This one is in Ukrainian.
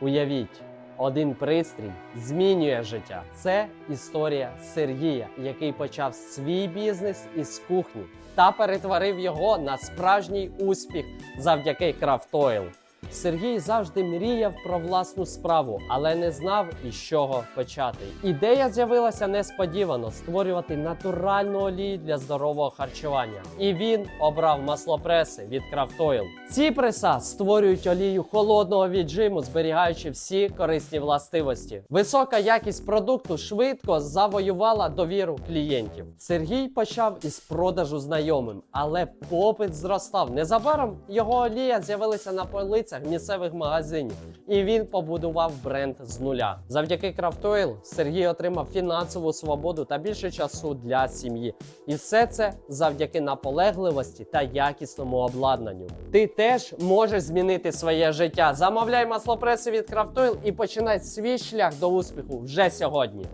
Уявіть, один пристрій змінює життя. Це історія Сергія, який почав свій бізнес із кухні та перетворив його на справжній успіх завдяки Крафтойл. Сергій завжди мріяв про власну справу, але не знав із чого почати. Ідея з'явилася несподівано створювати натуральну олію для здорового харчування. І він обрав маслопреси від Крафтойл. Ці преса створюють олію холодного віджиму, зберігаючи всі корисні властивості. Висока якість продукту швидко завоювала довіру клієнтів. Сергій почав із продажу знайомим, але попит зростав. Незабаром його олія з'явилася на полицях місцевих магазинів, і він побудував бренд з нуля. Завдяки Крафтойл Сергій отримав фінансову свободу та більше часу для сім'ї. І все це завдяки наполегливості та якісному обладнанню. Ти теж можеш змінити своє життя. Замовляй маслопреси від Крафтойл і починай свій шлях до успіху вже сьогодні.